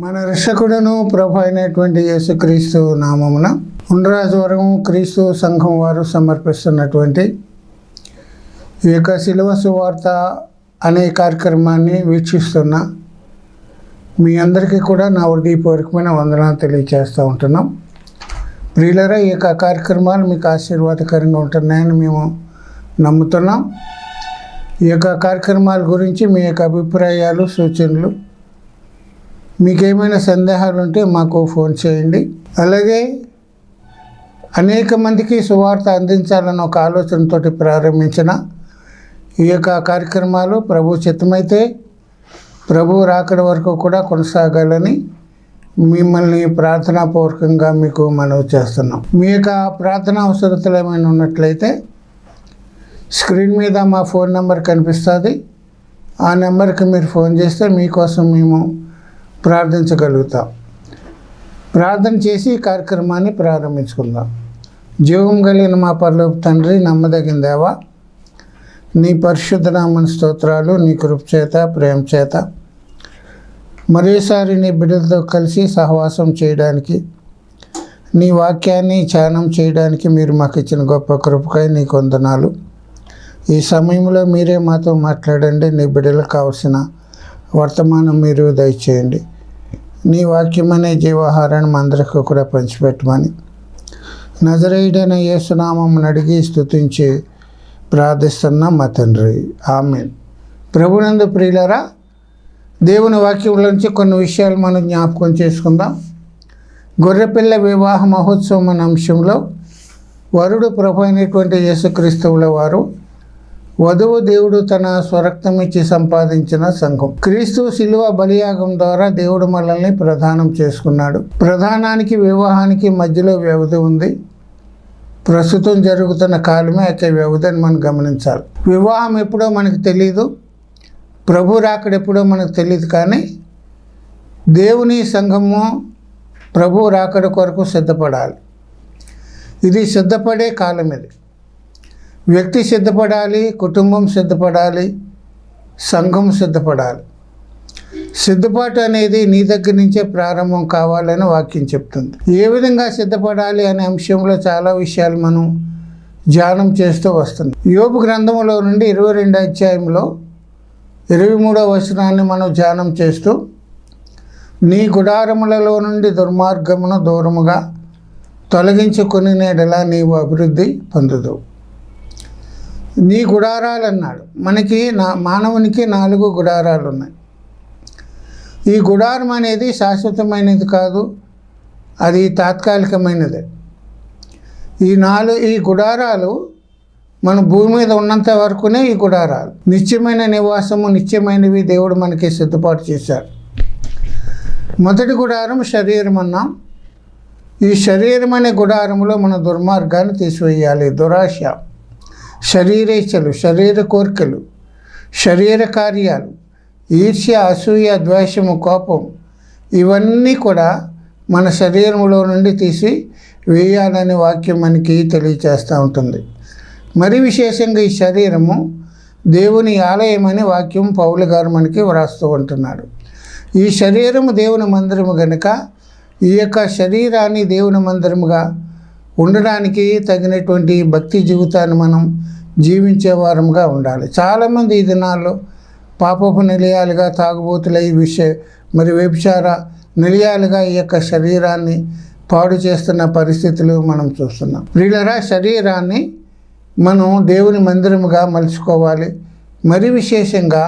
మన రక్షకుడను ప్రభు అయినటువంటి యేసుక్రీస్తు నామమున ఉండరాజవరం క్రీస్తు సంఘం వారు సమర్పిస్తున్నటువంటి ఈ యొక్క శిలువ సువార్త అనే కార్యక్రమాన్ని వీక్షిస్తున్న మీ అందరికీ కూడా నా హృదయపూర్వకమైన వందనాలు తెలియజేస్తూ ఉంటున్నాం. ప్రియులరా ఈ యొక్క కార్యక్రమాలు మీకు ఆశీర్వాదకరంగా ఉంటున్నాయని మేము నమ్ముతున్నాం. ఈ యొక్క కార్యక్రమాల గురించి మీ యొక్క అభిప్రాయాలు సూచనలు మీకేమైనా సందేహాలు ఉంటే మాకు ఫోన్ చేయండి. అలాగే అనేక మందికి సువార్త అందించాలన్న ఒక ఆలోచనతోటి ప్రారంభించిన ఈ యొక్క కార్యక్రమాలు ప్రభు చిత్తమైతే ప్రభు రాకడ వరకు కూడా కొనసాగాలని మిమ్మల్ని ప్రార్థనాపూర్వకంగా మీకు మనవి చేస్తున్నాం. మీ యొక్క ప్రార్థన అవసరతలు ఏమైనా ఉన్నట్లయితే స్క్రీన్ మీద మా ఫోన్ నెంబర్ కనిపిస్తుంది. ఆ నెంబర్కి మీరు ఫోన్ చేస్తే మీకోసం మేము ప్రార్థించగలుగుతాం. ప్రార్థన చేసి కార్యక్రమాన్ని ప్రారంభించుకుందాం. జీవం కలిగిన మా పరలోపు తండ్రి నమ్మదగిన దేవా నీ పరిశుద్ధనామని స్తోత్రాలు నీ కృపచేత ప్రేమ చేత. మరోసారి నీ బిడ్డలతో కలిసి సహవాసం చేయడానికి నీ వాక్యాన్ని ధ్యానం చేయడానికి మీరు మాకు ఇచ్చిన గొప్ప కృపకై నీ కొందనాలు ఈ సమయంలో మీరే మాతో మాట్లాడండి నీ బిడ్డలకు కావలసిన వర్తమానం మీరు దయచేయండి. నీ వాక్యం అనే జీవాహారాన్ని మా అందరికీ కూడా పంచిపెట్టమని. నజరేయుడైన యేసునామం అడిగి స్థుతించి ప్రార్థిస్తున్నాం మా తండ్రి. ఆమె ప్రభునందు ప్రియులరా దేవుని వాక్యంలోంచి కొన్ని విషయాలు మనం జ్ఞాపకం చేసుకుందాం. గొర్రెపిల్ల వివాహ మహోత్సవం అనే అంశంలో వరుడు ప్రభు అయినటువంటి యేసుక్రీస్తువుల వారు వధువు దేవుడు తన స్వరక్తం ఇచ్చి సంపాదించిన సంఘం. క్రీస్తు శిలువ బలియాగం ద్వారా దేవుడు మనల్ని ప్రధానం చేసుకున్నాడు. ప్రధానానికి వివాహానికి మధ్యలో వ్యవధి ఉంది. ప్రస్తుతం జరుగుతున్న కాలమే అయితే వ్యవధిని మనం గమనించాలి. వివాహం ఎప్పుడో మనకు తెలియదు ప్రభు రాకడ ఎప్పుడో మనకు తెలియదు కానీ దేవుని సంఘము ప్రభు రాకడ కొరకు సిద్ధపడాలి. ఇది సిద్ధపడే కాలం ఇది. వ్యక్తి సిద్ధపడాలి కుటుంబం సిద్ధపడాలి సంఘం సిద్ధపడాలి. సిద్ధపాటు అనేది నీ దగ్గర నుంచే ప్రారంభం కావాలని వాక్యం చెప్తుంది. ఏ విధంగా సిద్ధపడాలి అనే అంశంలో చాలా విషయాలు మనం ధ్యానం చేస్తూ వస్తుంది. యోపు గ్రంథంలో నుండి ఇరవై రెండు అధ్యాయంలో ఇరవై మూడవ వచనాన్ని మనం ధ్యానం చేస్తూ నీ గుడారములలో నుండి దుర్మార్గమును దూరముగా తొలగించుకుని నేడలా నీవు అభివృద్ధి పొందుదు నీ గుడారాలు అన్నాడు మనకి నా మానవునికి నాలుగు గుడారాలు ఉన్నాయి ఈ గుడారం అనేది శాశ్వతమైనది కాదు అది తాత్కాలికమైనదే. ఈ నాలుగు ఈ గుడారాలు మన భూమి మీద ఉన్నంత వరకునే ఈ గుడారాలు. నిత్యమైన నివాసము నిత్యమైనవి దేవుడు మనకి సిద్ధపాటు చేశారు మొదటి గుడారం శరీరం అన్నాం. ఈ శరీరం అనే గుడారంలో మన దుర్మార్గాన్ని తీసివేయాలి దురాశ శరీరేచ్ఛలు శరీర కోరికలు శరీర కార్యాలు. ఈర్ష్య అసూయ ద్వేషము కోపం ఇవన్నీ కూడా మన శరీరంలో నుండి తీసి వేయాలని వాక్యం మనకి తెలియచేస్తూ ఉంటుంది. మరి విశేషంగా ఈ శరీరము దేవుని ఆలయమని వాక్యం పౌలు గారు మనకి వ్రాస్తూ ఉంటున్నాడు. ఈ శరీరము దేవుని మందిరము గనుక ఈ యొక్క శరీరాన్ని దేవుని మందిరముగా ఉండడానికి తగినటువంటి భక్తి జీవితాన్ని మనం జీవించే వారముగా ఉండాలి. చాలామంది ఈ దినాల్లో పాపపు నిలయాలుగా తాగుబోతులై విషయ మరి వ్యభిచార నిలయాలుగా ఈ యొక్క శరీరాన్ని పాడు చేస్తున్న పరిస్థితులు మనం చూస్తున్నాం. వీళ్ళరా శరీరాన్ని మనం దేవుని మందిరముగా మలుచుకోవాలి. మరి విశేషంగా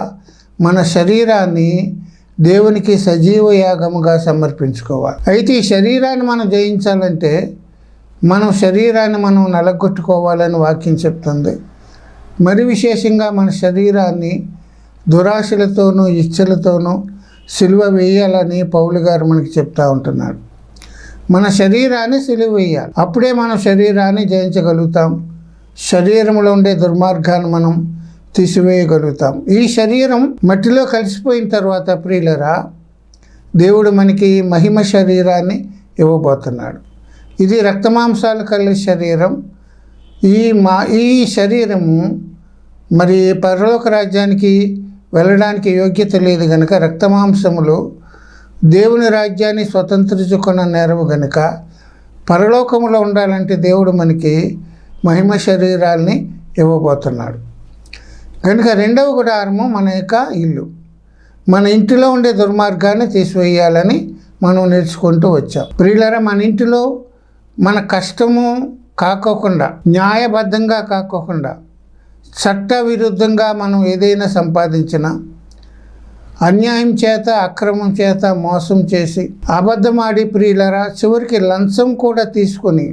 మన శరీరాన్ని దేవునికి సజీవ యాగముగా సమర్పించుకోవాలి. అయితే ఈ శరీరాన్ని మనం జయించాలంటే మనం శరీరాన్ని మనం నలగొట్టుకోవాలని వాక్యం చెప్తుంది. మరి విశేషంగా మన శరీరాన్ని దురాశలతోనూ ఇచ్చలతోనూ సిలువ వేయాలని పౌలు గారు మనకి చెప్తా ఉంటున్నాడు మన శరీరాన్ని సిలువ వేయాలి. అప్పుడే మనం శరీరాన్ని జయించగలుగుతాం. శరీరంలో ఉండే దుర్మార్గాన్ని మనం తీసివేయగలుగుతాం. ఈ శరీరం మట్టిలో కలిసిపోయిన తర్వాత ప్రియులరా దేవుడు మనకి మహిమ శరీరాన్ని ఇవ్వబోతున్నాడు. ఇది రక్తమాంసాలు కలిగిన శరీరం. ఈ మా ఈ శరీరము మరి పరలోక రాజ్యానికి వెళ్ళడానికి యోగ్యత లేదు గనుక రక్తమాంసములు దేవుని రాజ్యాన్ని స్వతంత్రించుకున్న నేరము గనుక పరలోకములో ఉండాలంటే దేవుడు మనకి మహిమ శరీరాల్ని ఇవ్వబోతున్నాడు. కనుక రెండవ గుడారము మన యొక్క ఇల్లు. మన ఇంటిలో ఉండే దుర్మార్గాన్ని తీసివేయాలని మనం నేర్చుకుంటూ వచ్చాం. ప్రియులరా మన ఇంటిలో మన కష్టము కాకోకుండా న్యాయబద్ధంగా కాకోకుండా చట్ట విరుద్ధంగా మనం ఏదైనా సంపాదించినా అన్యాయం చేత అక్రమం చేత మోసం చేసి అబద్ధమాడి ప్రియులరా చివరికి లంచం కూడా తీసుకొని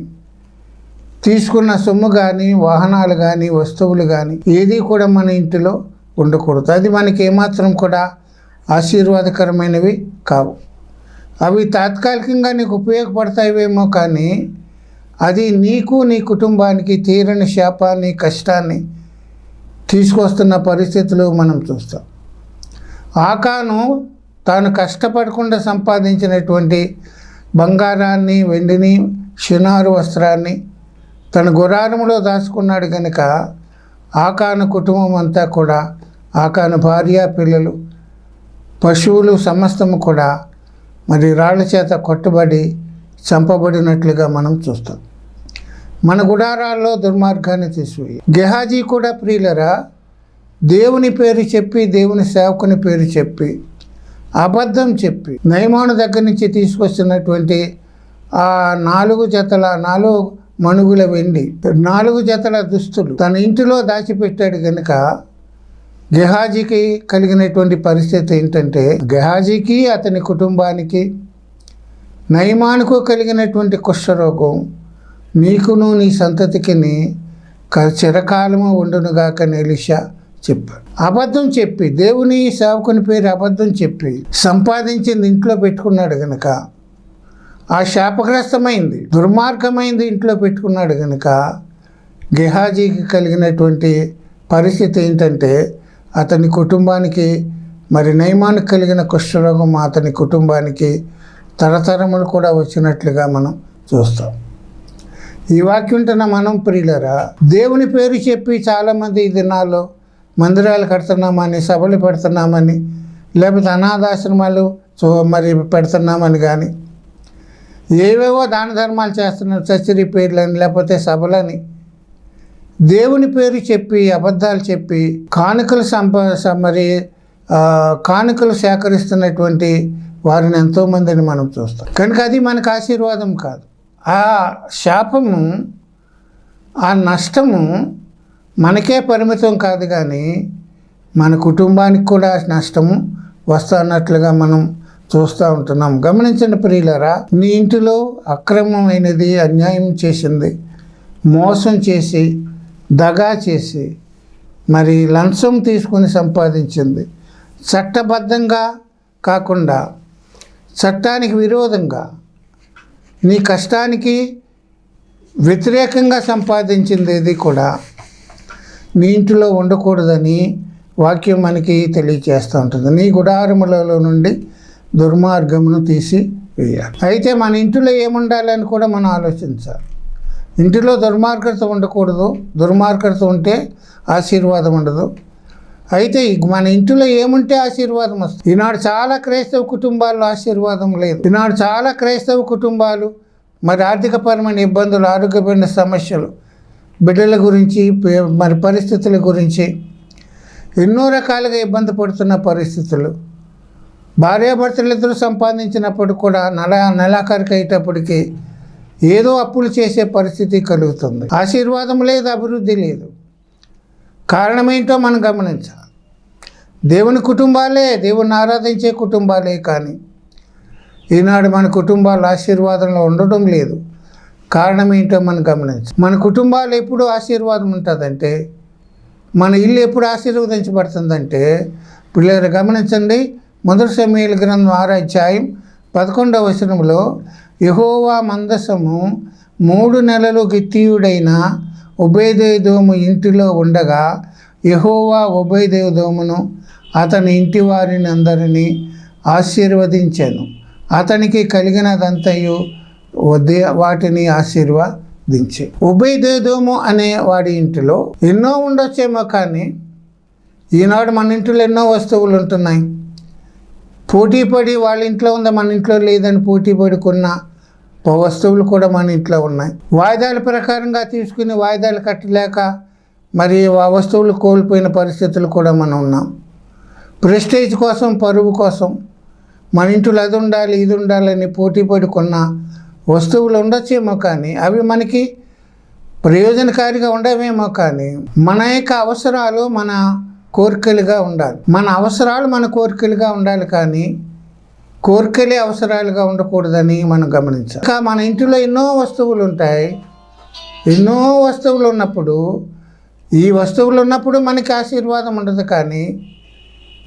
తీసుకున్న సొమ్ము కానీ వాహనాలు కానీ వస్తువులు కానీ ఏది కూడా మన ఇంటిలో ఉండకూడదు. అది మనకి ఏమాత్రం కూడా ఆశీర్వాదకరమైనవి కావు. అవి తాత్కాలికంగా నీకు ఉపయోగపడతాయేమో కానీ అది నీకు నీ కుటుంబానికి తీరని శాపాన్ని కష్టాన్ని తీసుకొస్తున్న పరిస్థితులు మనం చూస్తాం. ఆకాను తాను కష్టపడకుండా సంపాదించినటువంటి బంగారాన్ని వెండిని షినారు వస్త్రాన్ని తన గురారంలో దాచుకున్నాడు కనుక ఆకాను కుటుంబం అంతా కూడా ఆకాను భార్య పిల్లలు పశువులు సమస్తము కూడా మరి రాళ్ళ చేత కొట్టబడి చంపబడినట్లుగా మనం చూస్తాం. మన గుడారాల్లో దుర్మార్గాన్ని తీసివేయి. గెహాజీ కూడా ప్రియులరా దేవుని పేరు చెప్పి దేవుని సేవకుని పేరు చెప్పి అబద్ధం చెప్పి నయమాను దగ్గర నుంచి తీసుకొస్తున్నటువంటి ఆ నాలుగు జతల నాలుగు మణుగుల వెండి నాలుగు జతల దుస్తులు తన ఇంటిలో దాచిపెట్టాడు కనుక గెహాజీకి కలిగినటువంటి పరిస్థితి ఏంటంటే గెహాజీకి అతని కుటుంబానికి నయమానుకు కలిగినటువంటి కుష్ఠరోగం నీకును నీ సంతతికిని చిరకాలము ఉండునుగాక నిలిషా చెప్పాడు. అబద్ధం చెప్పి దేవుని సేవకుని పేరు అబద్ధం చెప్పి సంపాదించింది ఇంట్లో పెట్టుకున్నాడు గనక ఆ శాపగ్రస్తమైంది దుర్మార్గమైంది ఇంట్లో పెట్టుకున్నాడు గనక గెహాజీకి కలిగినటువంటి పరిస్థితి ఏంటంటే అతని కుటుంబానికి మరి నయమానికి కలిగిన కుష్ఠరోగం అతని కుటుంబానికి తరతరములు కూడా వచ్చినట్లుగా మనం చూస్తాం. ఈ వాక్యం మనం ప్రియులరా దేవుని పేరు చెప్పి చాలామంది ఈ దినాల్లో మందిరాలు కడుతున్నామని సభలు పెడుతున్నామని లేకపోతే అనాథాశ్రమాలు చూ మరి పెడుతున్నామని కానీ ఏవేవో దాన ధర్మాలు చేస్తున్నారు చచ్చిరి పేర్లని లేకపోతే సభలని దేవుని పేరు చెప్పి అబద్ధాలు చెప్పి కానుకలు సంప మరి కానుకలు సేకరిస్తున్నటువంటి వారిని ఎంతోమందిని మనం చూస్తాం. కనుక అది మనకు ఆశీర్వాదం కాదు. ఆ శాపము ఆ నష్టము మనకే పరిమితం కాదు కానీ మన కుటుంబానికి కూడా నష్టము వస్తున్నట్లుగా మనం చూస్తూ ఉంటున్నాం. గమనించండి ప్రియులరా నీ ఇంటిలో అక్రమమైనది అన్యాయం చేసింది మోసం చేసి దగా చేసి మరి లంచం తీసుకొని సంపాదించింది. చట్టబద్ధంగా కాకుండా చట్టానికి విరోధంగా నీ కష్టానికి వ్యతిరేకంగా సంపాదించింది ఇది కూడా నీ ఇంటిలో ఉండకూడదని వాక్యం మనకి తెలియచేస్తూ ఉంటుంది. నీ గుడారములలో నుండి దుర్మార్గమును తీసి వేయాలి అయితే మన ఇంటిలో ఏముండాలని కూడా మనం ఆలోచించాలి. ఇంటిలో దుర్మార్గత ఉండకూడదు. దుర్మార్గత ఉంటే ఆశీర్వాదం ఉండదు. అయితే మన ఇంటిలో ఏముంటే ఆశీర్వాదం వస్తుంది. ఈనాడు చాలా క్రైస్తవ కుటుంబాల్లో ఆశీర్వాదం లేదు. ఈనాడు చాలా క్రైస్తవ కుటుంబాలు మరి ఆర్థికపరమైన ఇబ్బందులు ఆరోగ్యపరమైన సమస్యలు బిడ్డల గురించి పే- మరి పరిస్థితుల గురించి ఎన్నో రకాలుగా ఇబ్బంది పడుతున్న పరిస్థితులు. భార్యాభర్తలిద్దరూ సంపాదించినప్పుడు కూడా నెల నెలాఖరికి అయ్యేటప్పటికీ ఏదో అప్పులు చేసే పరిస్థితి కలుగుతుంది. ఆశీర్వాదం లేదు అభివృద్ధి లేదు. కారణమేంటో మనం గమనించాలి. దేవుని కుటుంబాలే దేవుని ఆరాధించే కుటుంబాలే కానీ ఈనాడు మన కుటుంబాలు ఆశీర్వాదంలో ఉండడం లేదు. కారణం ఏంటో మనం గమనించి మన కుటుంబాలు ఎప్పుడు ఆశీర్వాదం ఉంటుందంటే మన ఇల్లు ఎప్పుడు ఆశీర్వదించబడుతుందంటే పిల్లలు గమనించండి మొదటి సమయాల గ్రంథం ఆరాధ్యాయం పదకొండవ వచనంలో యహోవా మందసము మూడు నెలలు గిత్తీయుడైన ఉభయదేదోము ఇంటిలో ఉండగా యహోవా ఉభయదేవదోమును అతని ఇంటి వారిని అందరినీ ఆశీర్వదించాను. అతనికి కలిగినదంతయు వాటిని ఆశీర్వదించే. ఉభయదేవదోము అనే వాడి ఇంటిలో ఎన్నో ఉండొచ్చేమో కానీ ఈనాడు మన ఇంట్లో ఎన్నో వస్తువులు ఉంటున్నాయి పోటీ పడి వాళ్ళ ఇంట్లో ఉంది మన ఇంట్లో లేదని పోటీ పడుకున్న వస్తువులు కూడా మన ఇంట్లో ఉన్నాయి. వాయిదాల ప్రకారంగా తీసుకుని వాయిదాలు కట్టలేక మరి ఆ వస్తువులు కోల్పోయిన పరిస్థితులు కూడా మనం ఉన్నాం. ప్రెస్టేజ్ కోసం పరువు కోసం. మన ఇంట్లో అది ఉండాలి ఇది ఉండాలని పోటీ పడి కొన్న వస్తువులు ఉండొచ్చేమో కానీ అవి మనకి ప్రయోజనకారిగా ఉండవేమో కానీ మన యొక్క అవసరాలు మన కోరికలుగా ఉండాలి. మన అవసరాలు మన కోరికలుగా ఉండాలి కానీ కోరికలే అవసరాలుగా ఉండకూడదని మనం గమనించాలి. ఇంకా మన ఇంటిలో ఎన్నో వస్తువులు ఉంటాయి ఎన్నో వస్తువులు ఉన్నప్పుడు ఈ వస్తువులు ఉన్నప్పుడు మనకి ఆశీర్వాదం ఉండదు కానీ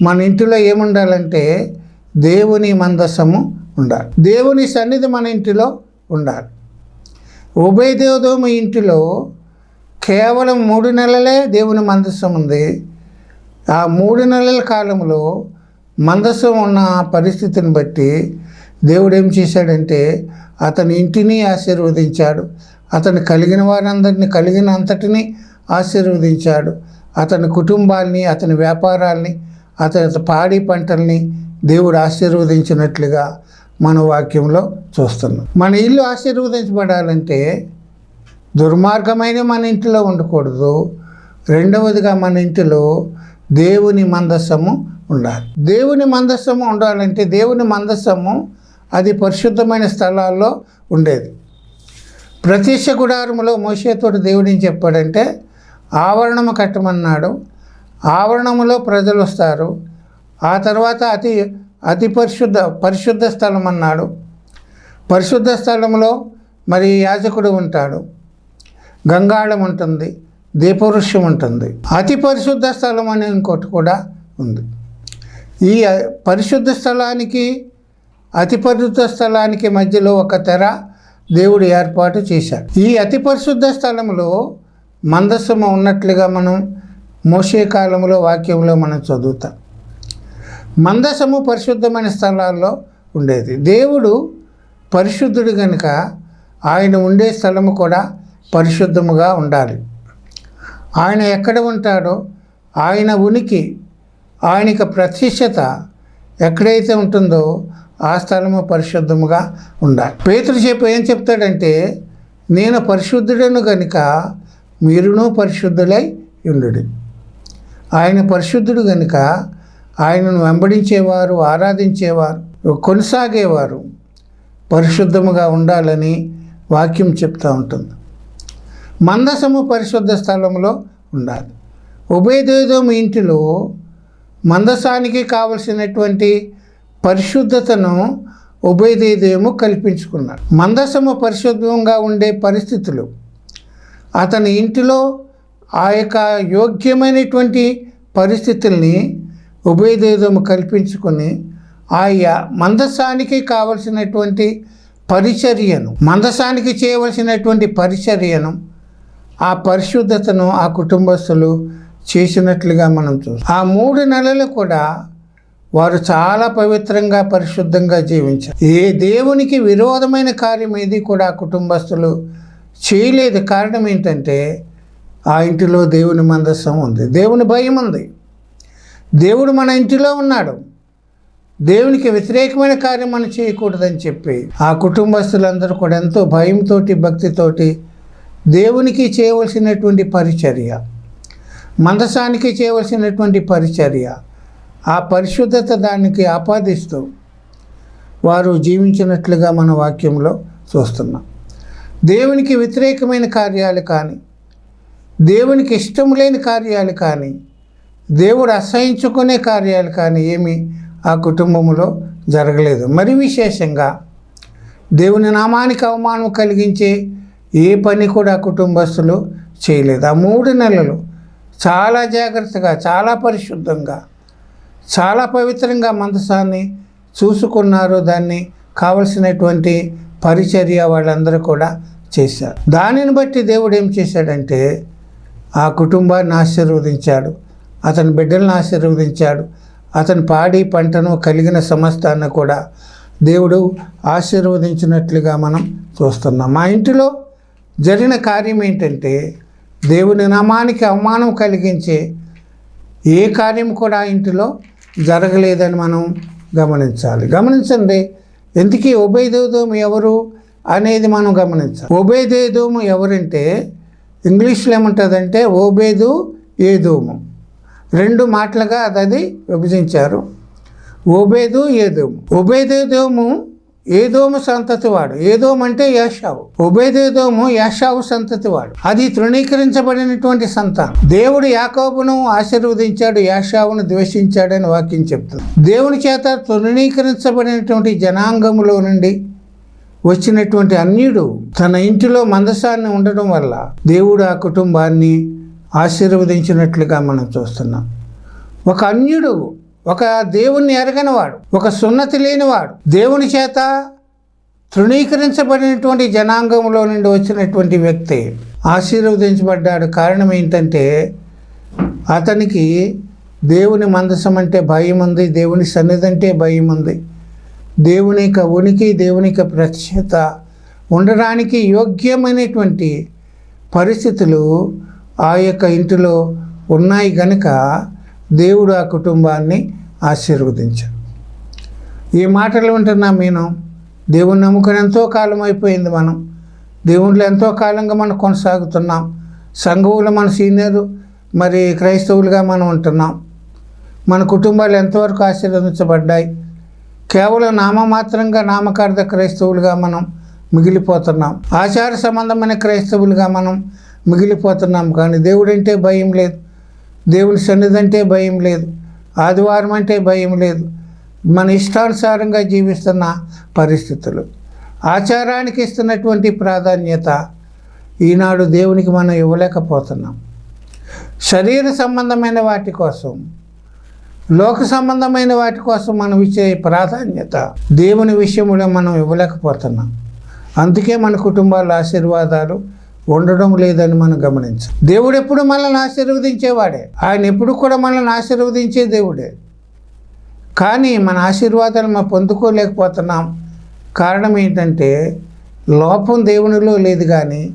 మన ఇంటిలో ఏముండాలంటే దేవుని మందసము ఉండాలి. దేవుని సన్నిధి మన ఇంటిలో ఉండాలి. ఉభయ దేవదోమ ఇంటిలో కేవలం మూడు నెలలే దేవుని మందస్సం ఉంది. ఆ మూడు నెలల కాలంలో మందస్సం ఉన్న పరిస్థితిని బట్టి దేవుడు ఏం చేశాడంటే అతని ఇంటిని ఆశీర్వదించాడు. అతను కలిగిన వారందరినీ కలిగిన అంతటిని ఆశీర్వదించాడు. అతని కుటుంబాల్ని అతని వ్యాపారాల్ని అతని పాడి పంటల్ని దేవుడు ఆశీర్వదించినట్లుగా మన వాక్యంలో చూస్తున్నాం. మన ఇల్లు ఆశీర్వదించబడాలంటే దుర్మార్గమైన మన ఇంటిలో ఉండకూడదు. రెండవదిగా మన ఇంటిలో దేవుని మందస్సము ఉండాలి. దేవుని మందస్సము ఉండాలంటే దేవుని మందస్సము అది పరిశుద్ధమైన స్థలాల్లో ఉండేది. ప్రత్యక్ష గుడారములో మోసేతోటి దేవుడు ఏం చెప్పాడంటే ఆవరణము కట్టమన్నాడు ఆవరణములో ప్రజలు వస్తారు ఆ తర్వాత అతి అతి పరిశుద్ధ పరిశుద్ధ స్థలం అన్నాడు. పరిశుద్ధ స్థలంలో మరి యాజకుడు ఉంటాడు. గంగాళం ఉంటుంది దీపవృక్షం ఉంటుంది. అతి పరిశుద్ధ స్థలం అనే ఇంకోటి కూడా ఉంది. ఈ పరిశుద్ధ స్థలానికి అతి పరిశుద్ధ స్థలానికి మధ్యలో ఒక తెర దేవుడు ఏర్పాటు చేశాడు. ఈ అతి పరిశుద్ధ స్థలంలో మందస్సుమ ఉన్నట్లుగా మనం మోసే కాలంలో వాక్యంలో మనం చదువుతాం. మందసము పరిశుద్ధమైన స్థలాల్లో ఉండేది. దేవుడు పరిశుద్ధుడు కనుక ఆయన ఉండే స్థలము కూడా పరిశుద్ధముగా ఉండాలి. ఆయన ఎక్కడ ఉంటాడో ఆయన ఉనికి ఆయనకు ప్రత్యక్షత ఎక్కడైతే ఉంటుందో ఆ స్థలము పరిశుద్ధముగా ఉండాలి. పేతుడు చెప్పి ఏం చెప్తాడంటే నేను పరిశుద్ధుడను కనుక మీరును పరిశుద్ధులై ఉండు ఆయన పరిశుద్ధుడు గనుక ఆయనను వెంబడించేవారు ఆరాధించేవారు కొనసాగేవారు పరిశుద్ధముగా ఉండాలని వాక్యం చెప్తూ ఉంటుంది. మందసము పరిశుద్ధ స్థలంలో ఉండాలి. ఉభయదేదం ఇంటిలో మందసానికి కావలసినటువంటి పరిశుద్ధతను ఉభయదేదేము కల్పించుకున్నాడు. మందసము పరిశుద్ధంగా ఉండే పరిస్థితులు అతని ఇంటిలో ఆ యొక్క యోగ్యమైనటువంటి పరిస్థితుల్ని ఉభయదేదము కల్పించుకొని ఆయా మందసానికి కావలసినటువంటి పరిచర్యను మందసానికి చేయవలసినటువంటి పరిచర్యను ఆ పరిశుద్ధతను ఆ కుటుంబస్తులు చేసినట్లుగా మనం చూస్తాం. ఆ మూడు నెలలు కూడా వారు చాలా పవిత్రంగా పరిశుద్ధంగా జీవించారు. ఏ దేవునికి విరోధమైన కార్యం ఏది కూడా ఆ కుటుంబస్తులు చేయలేదు. కారణం ఏంటంటే ఆ ఇంటిలో దేవుని మందస్సం ఉంది. దేవుని భయం ఉంది. దేవుడు మన ఇంటిలో ఉన్నాడు. దేవునికి వ్యతిరేకమైన కార్యం మనం చేయకూడదని చెప్పి ఆ కుటుంబస్తులందరూ కూడా ఎంతో భయంతోటి భక్తితోటి దేవునికి చేయవలసినటువంటి పరిచర్య మందసానికి చేయవలసినటువంటి పరిచర్య ఆ పరిశుద్ధత దానికి ఆపాదిస్తూ వారు జీవించినట్లుగా మన వాక్యంలో చూస్తున్నాం. దేవునికి వ్యతిరేకమైన కార్యాలు కానీ దేవునికి ఇష్టం లేని కార్యాలు కానీ దేవుడు అసహించుకునే కార్యాలు కానీ ఏమీ ఆ కుటుంబంలో జరగలేదు. మరి విశేషంగా దేవుని నామానికి అవమానం కలిగించే ఏ పని కూడా కుటుంబస్తులు చేయలేదు. ఆ మూడు నెలలు చాలా జాగ్రత్తగా చాలా పరిశుద్ధంగా చాలా పవిత్రంగా మందసాన్ని చూసుకున్నారు. దాన్ని కావలసినటువంటి పరిచర్య వాళ్ళందరూ కూడా చేశారు. దానిని బట్టి దేవుడు ఏం చేశాడంటే ఆ కుటుంబాన్ని ఆశీర్వదించాడు. అతని బిడ్డలను ఆశీర్వదించాడు. అతని పాడి పంటను కలిగిన సమస్తాన్ని కూడా దేవుడు ఆశీర్వదించినట్లుగా మనం చూస్తున్నాం. మా ఇంటిలో జరిగిన కార్యం ఏంటంటే దేవుని నామానికి అవమానం కలిగించే ఏ కార్యం కూడా ఇంటిలో జరగలేదని మనం గమనించాలి. గమనించండి ఎందుకీ ఉభయదేదోము ఎవరు అనేది మనం గమనించాలి. ఉభయదేదోము ఎవరంటే ఇంగ్లీష్లో ఏముంటుందంటే ఓబేదు ఏదోము. రెండు మాటలుగా అది అది విభజించారు. ఓబేదు ఏదోము. ఉభయదేదోము ఏదోము సంతతి వాడు ఏదోము అంటే యాషావు. ఉభయదేదోము యాషావు సంతతి వాడు అది తృణీకరించబడినటువంటి సంతానం. దేవుడు యాకోబును ఆశీర్వదించాడు యాషావును ద్వేషించాడని వాక్యం చెప్తుంది. దేవుని చేత తృణీకరించబడినటువంటి జనాంగములో నుండి వచ్చినటువంటి అన్యుడు తన ఇంటిలో మందసాన్ని ఉండడం వల్ల దేవుడు ఆ కుటుంబాన్ని ఆశీర్వదించినట్లుగా మనం చూస్తున్నాం. ఒక అన్యుడు ఒక దేవుణ్ణి ఎరగనివాడు ఒక సున్నతి లేనివాడు దేవుని చేత తృణీకరించబడినటువంటి జనాంగంలో నుండి వచ్చినటువంటి వ్యక్తి ఆశీర్వదించబడ్డాడు. కారణం ఏంటంటే అతనికి దేవుని మందసం అంటే భయం ఉంది దేవుని సన్నిధి అంటే భయం ఉంది దేవుని యొక్క ఉనికి దేవుని యొక్క ప్రత్యేత ఉండడానికి యోగ్యమైనటువంటి పరిస్థితులు ఆ యొక్క ఇంటిలో ఉన్నాయి గనుక దేవుడు ఆ కుటుంబాన్ని ఆశీర్వదించాడు. ఈ మాటలు వింటున్నాం నేను దేవుని నమ్ముకుని ఎంతో కాలం అయిపోయింది మనం. దేవుళ్ళు ఎంతో కాలంగా మనం కొనసాగుతున్నాం. సంఘవులు మన సీనియర్ మరి క్రైస్తవులుగా మనం ఉంటున్నాం. మన కుటుంబాలు ఎంతవరకు ఆశీర్వదించబడ్డాయి? కేవలం నామమాత్రంగా నామకార్థ క్రైస్తవులుగా మనం మిగిలిపోతున్నాం. ఆచార సంబంధమైన క్రైస్తవులుగా మనం మిగిలిపోతున్నాం. కానీ దేవుడంటే భయం లేదు. దేవుని సన్నిధి అంటే భయం లేదు. ఆదివారం అంటే భయం లేదు. మన ఇష్టానుసారంగా జీవిస్తున్న పరిస్థితులు. ఆచారానికి ఇస్తున్నటువంటి ప్రాధాన్యత ఈనాడు దేవునికి మనం ఇవ్వలేకపోతున్నాం. శరీర సంబంధమైన వాటి కోసం లోక సంబంధమైన వాటి కోసం మనం ఇచ్చే ప్రాధాన్యత దేవుని విషయంలో మనం ఇవ్వలేకపోతున్నాం. అందుకే మన కుటుంబాల ఆశీర్వాదాలు ఉండడం లేదని మనం గమనించాం. దేవుడు ఎప్పుడు మనల్ని ఆశీర్వదించేవాడే? ఆయన ఎప్పుడు కూడా మనల్ని ఆశీర్వదించే దేవుడే. కానీ మన ఆశీర్వాదాలు మనం పొందుకోలేకపోతున్నాం. కారణం ఏంటంటే లోపం దేవునిలో లేదు కానీ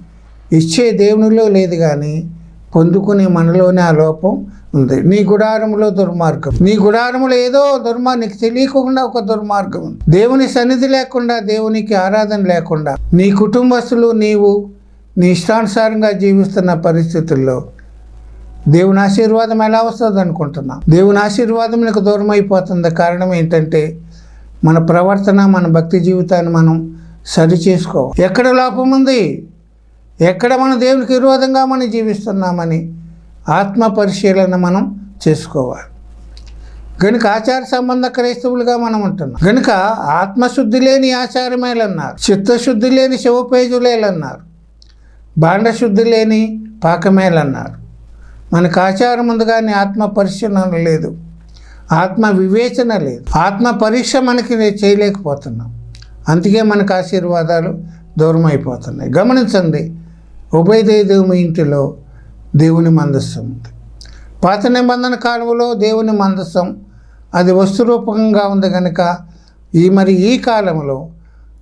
ఇచ్చే దేవునిలో లేదు కానీ పొందుకునే మనలోనే ఆ లోపం ఉంది. నీ గుడారంలో దుర్మార్గం. నీ గుడారంలో ఏదో దుర్మార్గం. నీకు తెలియకుండా ఒక దుర్మార్గం ఉంది. దేవుని సన్నిధి లేకుండా దేవునికి ఆరాధన లేకుండా నీ కుటుంబస్తులు నీవు నీ ఇష్టానుసారంగా జీవిస్తున్న పరిస్థితుల్లో దేవుని ఆశీర్వాదం ఎలా వస్తుంది అనుకుంటున్నాం? దేవుని ఆశీర్వాదం నీకు దూరం అయిపోతుంది కారణం ఏంటంటే మన ప్రవర్తన మన భక్తి జీవితాన్ని మనం సరి చేసుకోవాలి. ఎక్కడ లోపం ఉంది? ఎక్కడ మనం దేవునికి విరోధంగా మనం జీవిస్తున్నామని ఆత్మ పరిశీలన మనం చేసుకోవాలి. కనుక ఆచార సంబంధ క్రైస్తవులుగా మనం ఉంటున్నాం. కనుక ఆత్మశుద్ధి లేని ఆచారమేలన్నారు. చిత్తశుద్ధి లేని శివపేజులేలన్నారు. బాండశుద్ధి లేని పాకమేలన్నారు. మనకు ఆచారం ఉంది కానీ ఆత్మ పరిశీలన లేదు. ఆత్మ వివేచన లేదు. ఆత్మ పరీక్ష మనకి చేయలేకపోతున్నాం. అందుకే మనకు ఆశీర్వాదాలు దూరం అయిపోతున్నాయి గమనించండి ఉభయదేవుని ఇంటిలో దేవుని మందస్సం ఉంది. పాత నిబంధన కాలువలో దేవుని మందస్సం అది వస్తురూపకంగా ఉంది కనుక ఈ మరి ఈ కాలంలో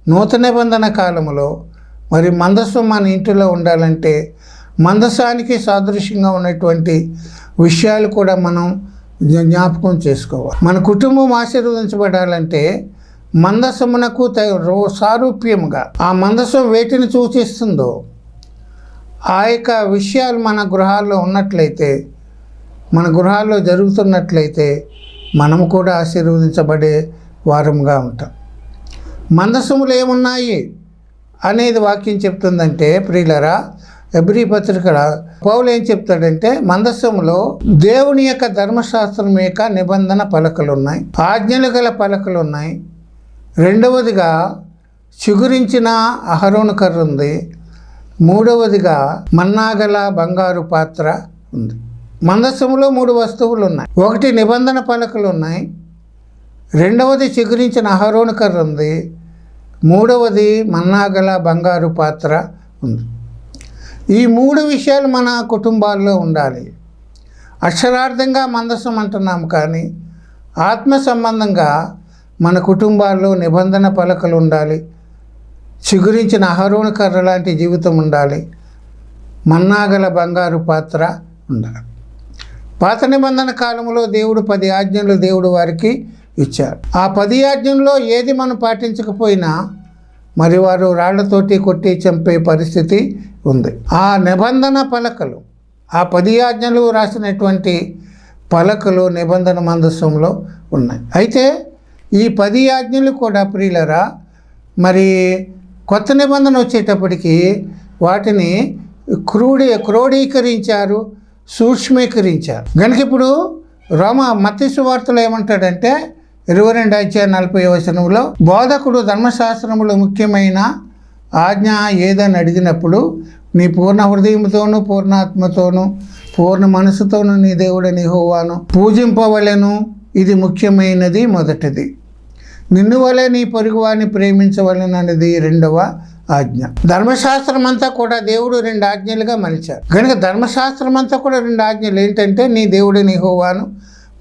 నూతన నిబంధన కాలంలో మరి మందస్సం మన ఇంటిలో ఉండాలంటే మందసానికి సాదృశ్యంగా ఉన్నటువంటి విషయాలు కూడా మనం జ్ఞాపకం చేసుకోవాలి. మన కుటుంబం ఆశీర్వదించబడాలంటే మందసమునకు త- సారూప్యముగా ఆ మందసం వేటిని సూచిస్తుందో ఆ యొక్క విషయాలు మన గృహాల్లో ఉన్నట్లయితే మన గృహాల్లో జరుగుతున్నట్లయితే మనము కూడా ఆశీర్వదించబడే వారముగా ఉంటాం. మందసములు ఏమున్నాయి అనేది వాక్యం చెప్తుందంటే ప్రియులరా ఎబ్రి పత్రిక పౌలు ఏం చెప్తాడంటే మందసములో దేవుని యొక్క ధర్మశాస్త్రం యొక్క నిబంధన పలకలు ఉన్నాయి ఆజ్ఞలు గల పలకలు ఉన్నాయి రెండవదిగా చిగురించిన అహరోను కర్ర ఉంది. మూడవదిగా మన్నాగల బంగారు పాత్ర ఉంది. మందసములో మూడు వస్తువులు ఉన్నాయి ఒకటి నిబంధన పలకలు ఉన్నాయి రెండవది చిగురించిన అహరోను కర్ర ఉంది. మూడవది మన్నాగల బంగారు పాత్ర ఉంది. ఈ మూడు విషయాలు మన కుటుంబాల్లో ఉండాలి. అక్షరార్థంగా మందసం అంటున్నాము కానీ ఆత్మ సంబంధంగా మన కుటుంబాల్లో నిబంధన పలకలు ఉండాలి. చిగురించిన అహరోణ కర్ర లాంటి జీవితం ఉండాలి. మన్నాగల బంగారు పాత్ర ఉండాలి. పాత నిబంధన కాలంలో దేవుడు పది ఆజ్ఞలు దేవుడు వారికి ఇచ్చారు. ఆ పది ఆజ్ఞల్లో ఏది మనం పాటించకపోయినా మరి వారు రాళ్ళతోటి కొట్టి చంపే పరిస్థితి ఉంది. ఆ నిబంధన పలకలు ఆ పది ఆజ్ఞలు రాసినటువంటి పలకలు నిబంధన మందస్సంలో ఉన్నాయి. అయితే ఈ పది ఆజ్ఞలు కూడా ప్రియులరా మరి కొత్త నిబంధన వచ్చేటప్పటికి వాటిని క్రూడీ క్రోడీకరించారు సూక్ష్మీకరించారు. కనుక ఇప్పుడు రోమ మత్స్సు వార్తలు ఏమంటాడంటే ఇరవై రెండు అధ్యాయ నలభై వచనంలో బోధకుడు ధర్మశాస్త్రములో ముఖ్యమైన ఆజ్ఞ ఏదని అడిగినప్పుడు నీ పూర్ణ హృదయంతోనూ పూర్ణాత్మతోనూ పూర్ణ మనసుతోనూ నీ దేవుడని హోవాను పూజింపవలెను. ఇది ముఖ్యమైనది మొదటిది. నిన్ను వలె నీ పొరుగువాన్ని ప్రేమించవలనన్నది రెండవ ఆజ్ఞ. ధర్మశాస్త్రం అంతా కూడా దేవుడు రెండు ఆజ్ఞలుగా మలిచారు. కనుక ధర్మశాస్త్రం అంతా కూడా రెండు ఆజ్ఞలు ఏంటంటే నీ దేవుడు నీ హోవాను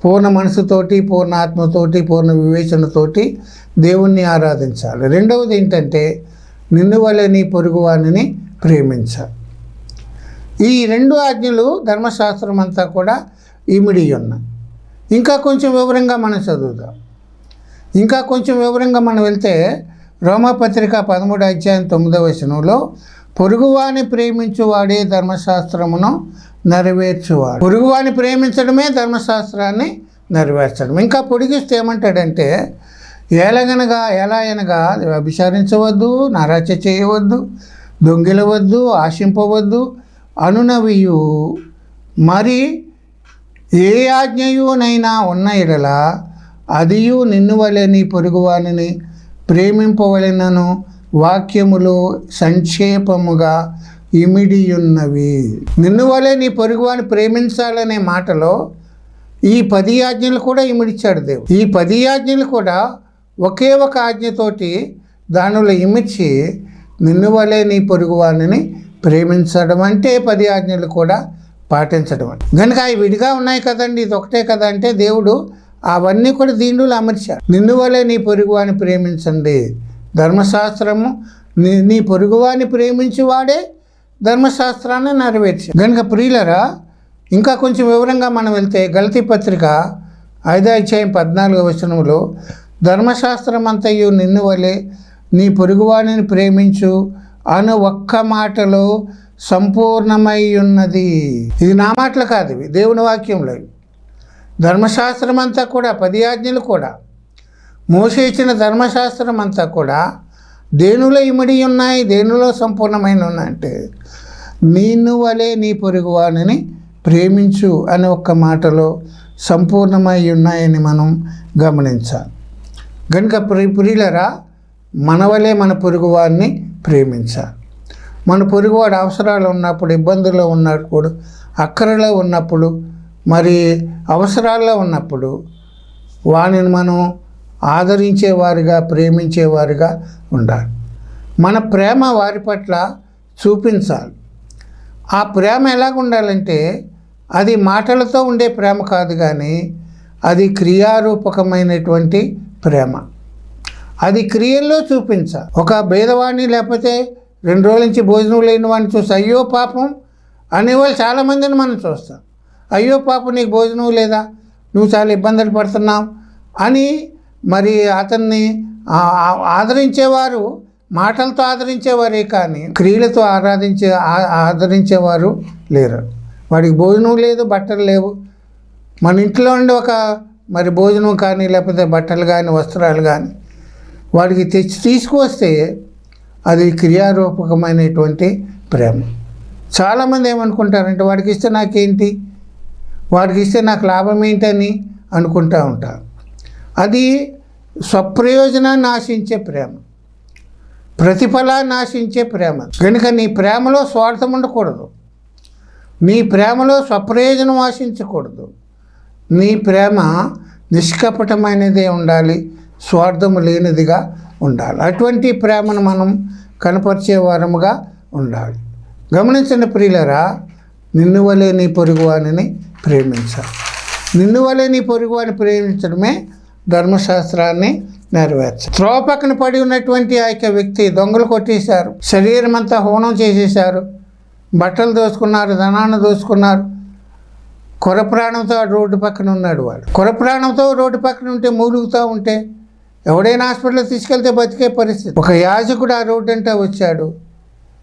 పూర్ణ మనసుతోటి పూర్ణ ఆత్మతోటి పూర్ణ వివేచనతోటి దేవుణ్ణి ఆరాధించాలి. రెండవది ఏంటంటే నిన్ను వలె నీ పొరుగువానిని ప్రేమించాలి. ఈ రెండు ఆజ్ఞలు ధర్మశాస్త్రం అంతా కూడా ఇమిడి ఉన్నాయి ఇంకా కొంచెం వివరంగా మనం చదువుదాం. ఇంకా కొంచెం వివరంగా మనం వెళ్తే రోమపత్రిక పదమూడు అధ్యాయం తొమ్మిదవ వచనంలో పొరుగువాని ప్రేమించువాడే ధర్మశాస్త్రమును నెరవేర్చువాడు. పొరుగువాని ప్రేమించడమే ధర్మశాస్త్రాన్ని నెరవేర్చడం. ఇంకా పొడిగిస్తే ఏమంటాడంటే ఎలాగనగా ఎలా అనగా అభిషరించవద్దు నరాచ చేయవద్దు దొంగిలవద్దు ఆశింపవద్దు అనునవియు. మరి ఏ ఆజ్ఞయునైనా ఉన్న ఎడల అదియు నిన్ను వలె నీ పొరుగువానిని ప్రేమింపవలెనను వాక్యములు సంక్షేపముగా ఇమిడియున్నవి. నిన్ను వలె నీ పొరుగువాని ప్రేమించాలనే మాటలో ఈ పది ఆజ్ఞలు కూడా ఇమిడిచాడు దేవుడు. ఈ పది ఆజ్ఞలు కూడా ఒకే ఒక ఆజ్ఞతోటి దానిలో ఇమిడ్చి నిన్ను వలె నీ పొరుగువానిని ప్రేమించడం అంటే పది ఆజ్ఞలు కూడా పాటించడం అంటే. కనుక అవి విడిగా ఉన్నాయి కదండి ఇది ఒకటే కదా అంటే దేవుడు అవన్నీ కూడా దీనిలో అమర్చారు. నిన్ను వలె నీ పొరుగువాని ప్రేమించండి. ధర్మశాస్త్రము నీ నీ పొరుగువాని ప్రేమించి వాడే ధర్మశాస్త్రాన్ని నెరవేర్చాడు. కనుక ప్రియులరా ఇంకా కొంచెం వివరంగా మనం వెళ్తే గలతీ పత్రిక ఐదో అధ్యాయం పద్నాలుగో వచనంలో ధర్మశాస్త్రం అంతయు నిన్ను వలె నీ పొరుగువాణిని ప్రేమించు అను ఒక్క మాటలో సంపూర్ణమై ఉన్నది. ఇది నా మాటలు కాదు ఇవి దేవుని వాక్యంలో. ఇవి. ధర్మశాస్త్రం అంతా కూడా పది ఆజ్ఞలు కూడా. మోస ఇచ్చిన ధర్మశాస్త్రం అంతా కూడా దేనిలో ఇమిడి ఉన్నాయి దేనిలో సంపూర్ణమైన ఉన్నాయంటే నిన్ను వలే నీ పొరుగువానిని ప్రేమించు అనే ఒక్క మాటలో సంపూర్ణమై ఉన్నాయని మనం గమనించాలి. కనుక ప్రి ప్రియులరా మన వలే మన పొరుగువాడిని ప్రేమించాలి. మన పొరుగువాడు అవసరాలు ఉన్నప్పుడు ఇబ్బందుల్లో ఉన్నప్పుడు అక్కరలో ఉన్నప్పుడు మరి అవసరాల్లో ఉన్నప్పుడు వానిని మనం ఆదరించేవారిగా ప్రేమించేవారిగా ఉండాలి. మన ప్రేమ వారి పట్ల చూపించాలి. ఆ ప్రేమ ఎలాగ ఉండాలంటే అది మాటలతో ఉండే ప్రేమ కాదు కానీ అది క్రియారూపకమైనటువంటి ప్రేమ. అది క్రియల్లో చూపించాలి. ఒక భేదవాడిని లేకపోతే రెండు రోజుల నుంచి భోజనం లేని వాడిని చూసి అయ్యో పాపం అనేవాళ్ళు చాలామందిని మనం చూస్తాం. అయ్యో పాప నీకు భోజనం లేదా? నువ్వు చాలా ఇబ్బందులు పడుతున్నావు అని మరి అతన్ని ఆదరించేవారు మాటలతో ఆదరించేవారే కానీ క్రియలతో ఆరాధించే ఆదరించేవారు లేరు. వాడికి భోజనం లేదు బట్టలు లేవు. మన ఇంట్లో ఉండి ఒక మరి భోజనం కానీ లేకపోతే బట్టలు కానీ వస్త్రాలు కానీ వాడికి తెచ్చి తీసుకువస్తే అది క్రియారూపకమైనటువంటి ప్రేమ. చాలామంది ఏమనుకుంటారంటే వాడికి ఇస్తే నాకేంటి? వాడికి ఇస్తే నాకు లాభం ఏంటని అనుకుంటూ ఉంటాను అది స్వప్రయోజనాన్ని ఆశించే ప్రేమ. ప్రతిఫలాన్ని ఆశించే ప్రేమ. కనుక నీ ప్రేమలో స్వార్థం ఉండకూడదు. నీ ప్రేమలో స్వప్రయోజనం ఆశించకూడదు. నీ ప్రేమ నిష్కపటమైనదే ఉండాలి. స్వార్థము లేనిదిగా ఉండాలి. అటువంటి ప్రేమను మనం కనపరిచే వారముగా ఉండాలి. గమనించండి ప్రియులరా నిన్ను వలే నీ పొరుగువానిని ప్రేమించాలి నిన్ను వలే నీ పొరుగువాని ప్రేమించడమే ధర్మశాస్త్రాన్ని నెరవేర్చాలి త్రో పక్కన పడి ఉన్నటువంటి ఆ యొక్క వ్యక్తి దొంగలు కొట్టేశారు. శరీరం అంతా హోనం చేసేశారు. బట్టలు దోచుకున్నారు ధనాన్ని దోచుకున్నారు కొర ప్రాణంతో ఆ రోడ్డు పక్కన ఉన్నాడు వాడు. కొర ప్రాణంతో రోడ్డు పక్కన ఉంటే మూలుగుతూ ఉంటే ఎవడైనా హాస్పిటల్లో తీసుకెళ్తే బతికే పరిస్థితి. ఒక యాజకుడు ఆ రోడ్డు అంటే వచ్చాడు.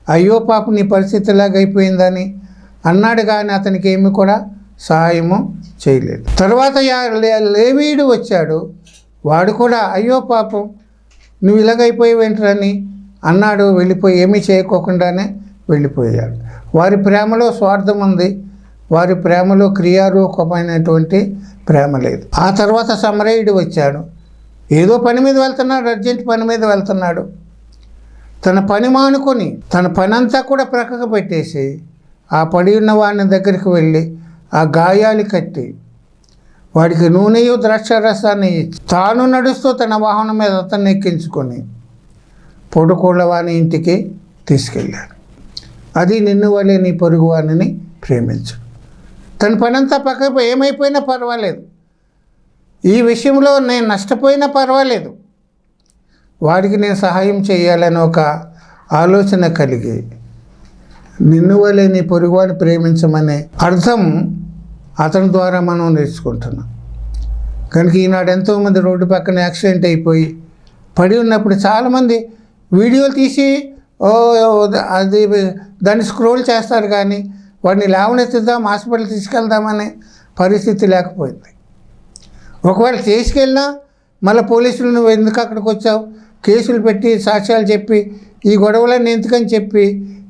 అయ్యో పాప నీ పరిస్థితి ఇలాగ అయిపోయిందని అన్నాడు కానీ అతనికి ఏమి కూడా సహాయము చేయలేదు. తర్వాత యా- లే- లేవీయుడు వచ్చాడు. వాడు కూడా అయ్యో పాపం నువ్వు ఇలాగైపోయావేంటని అన్నాడు వెళ్ళిపోయి ఏమీ చేయకోకుండానే వెళ్ళిపోయాడు. వారి ప్రేమలో స్వార్థం ఉంది. వారి ప్రేమలో క్రియారూపమైనటువంటి ప్రేమ లేదు. ఆ తర్వాత సమరయుడు వచ్చాడు. ఏదో పని మీద వెళ్తున్నాడు అర్జెంట్ పని మీద వెళ్తున్నాడు. తన పని మానుకొని తన పని అంతా కూడా ప్రక్కకు పెట్టేసి ఆ పడి ఉన్న వాడిని దగ్గరికి వెళ్ళి ఆ గాయాలు కట్టి వాడికి నూనెయు ద్రాక్ష రసాన్ని ఇచ్చి తాను నడుస్తూ తన వాహనం మీద అతన్ని ఎక్కించుకొని పొడుకోళ్ళ వాని ఇంటికి తీసుకెళ్ళాడు. అది నిన్ను వలే నీ పొరుగు వాణిని ప్రేమించు. తన పనంతా పక్కకు ఏమైపోయినా పర్వాలేదు. ఈ విషయంలో నేను నష్టపోయినా పర్వాలేదు. వాడికి నేను సహాయం చేయాలని ఒక ఆలోచన కలిగి నిన్ను వలే నీ పొరుగువాని ప్రేమించమనే అర్థం అతని ద్వారా మనం నేర్చుకుంటున్నాం. కనుక ఈనాడు ఎంతోమంది రోడ్డు పక్కన యాక్సిడెంట్ అయిపోయి పడి ఉన్నప్పుడు చాలామంది వీడియోలు తీసి ఓ అది దాన్ని స్క్రోల్ చేస్తారు కానీ వాడిని లేవనెత్తుదాం హాస్పిటల్ తీసుకెళ్దామనే పరిస్థితి లేకపోయింది. ఒకవేళ తీసుకెళ్ళినా మళ్ళీ పోలీసులు నువ్వు ఎందుకు అక్కడికి వచ్చావు? కేసులు పెట్టి సాక్ష్యాలు చెప్పి ఈ గొడవలన్నీ ఎందుకని చెప్పి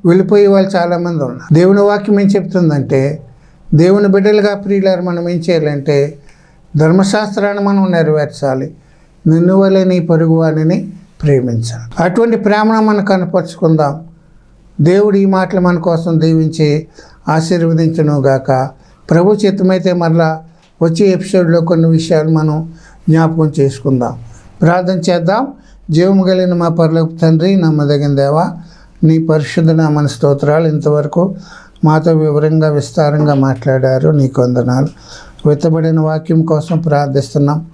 వెళ్ళిపోయే వాళ్ళు చాలామంది ఉన్నారు. దేవుని వాక్యం ఏం చెప్తుందంటే దేవుని బిడ్డలుగా ప్రియులారు మనం ఏం చేయాలంటే ధర్మశాస్త్రాన్ని మనం నెరవేర్చాలి. నిన్ను వలె నీ పొరుగు వాళ్ళని ప్రేమించాలి. అటువంటి ప్రేమను మనం కనపరుచుకుందాం. దేవుడు ఈ మాటలు మన కోసం దీవించి ఆశీర్వదించను గాక ప్రభు చిత్తమైతే మరలా వచ్చే ఎపిసోడ్లో కొన్ని విషయాలు మనం జ్ఞాపకం చేసుకుందాం. ప్రార్థన చేద్దాం. జీవము కలిగిన మా పర్లోపు తండ్రి నమ్మదగిన దేవా నీ పరిశుద్ధ నామన స్తోత్రాలు. ఇంతవరకు మాతో వివరంగా విస్తారంగా మాట్లాడారు. నీకు వందనాలు. విత్తబడిన వాక్యం కోసం ప్రార్థిస్తున్నాం.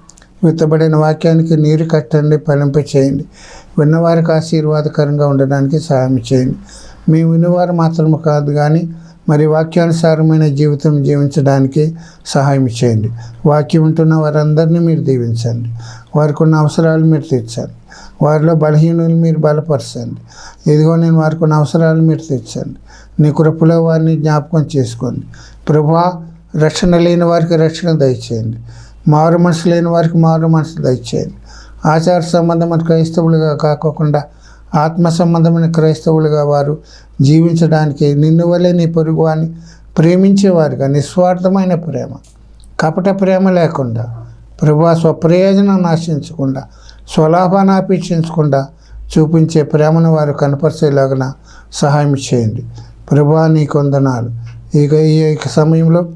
విత్తబడిన వాక్యానికి నీరు కట్టండి ఫలింప చేయండి. విన్నవారికి ఆశీర్వాదకరంగా ఉండడానికి సహాయం చేయండి. మేము విన్నవారు మాత్రమే కాదు కానీ మరి వాక్యానుసారమైన జీవితం జీవించడానికి సహాయం చేయండి. వాక్యం ఉంటున్న వారందరినీ మీరు దీవించండి. వారికి ఉన్న అవసరాలు మీరు తీర్చండి. వారిలో బలహీనులు మీరు బలపరచండి. ఇదిగో నేను వారికి ఉన్న అవసరాలు మీరు తీర్చండి. నీ కృపలో వారిని జ్ఞాపకం చేసుకోండి. ప్రభా రక్షణ లేని వారికి రక్షణ దయచేయండి. మారు మనసు లేని వారికి మారు మనసు దయచేయండి. ఆచార సంబంధమైన క్రైస్తవులుగా కాకోకుండా ఆత్మ సంబంధమైన క్రైస్తవులుగా వారు జీవించడానికి నిన్ను వలె నీ పొరుగు అని ప్రేమించేవారుగా నిస్వార్థమైన ప్రేమ కపట ప్రేమ లేకుండా ప్రభా స్వప్రయోజనం నాశించకుండా స్వలాభాన్ని ఆపేక్షించకుండా చూపించే ప్రేమను వారు కనపరిచేలాగిన సహాయం చేయండి. ప్రభా నీ కొందనాలు ఇక ఈ సమయంలో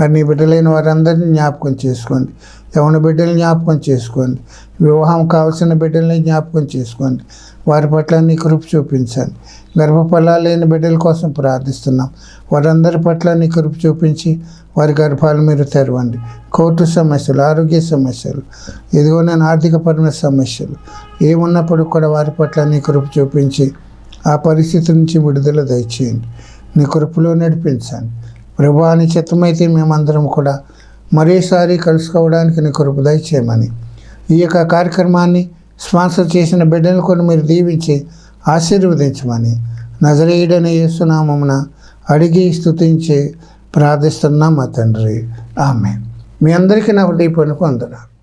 మరి నీ బిడ్డలైన వారందరినీ జ్ఞాపకం చేసుకోండి. యవన బిడ్డల్ని జ్ఞాపకం చేసుకోండి. వివాహం కావాల్సిన బిడ్డల్ని జ్ఞాపకం చేసుకోండి. వారి పట్ల నీ కృప చూపించండి. గర్భఫలాలు లేని బిడ్డల కోసం ప్రార్థిస్తున్నాం. వారందరి పట్ల నీ కృప చూపించి వారి గర్భాలు మీరు తెరవండి. కోర్టు సమస్యలు ఆరోగ్య సమస్యలు ఇదిగో నేను ఆర్థికపరమైన సమస్యలు ఏమున్నప్పుడు కూడా వారి పట్ల నీ కృప చూపించి ఆ పరిస్థితి నుంచి విడుదల దయచేయండి. నీ కృపలో నడిపించండి. ప్రభా నీ చిత్తమైతే మేమందరం కూడా మరోసారి కలుసుకోవడానికి నీ కృప దయచేయమని. ఈ యొక్క కార్యక్రమాన్ని స్పాన్సర్ చేసిన బిడ్డను కూడా మీరు దీవించి ఆశీర్వదించమని. నజరేయుడని యేసునామమున అడిగి స్థుతించి ప్రార్థిస్తున్నాం మా తండ్రి. ఆమె మీ అందరికీ నా హృదయపూర్వక వందనాలు.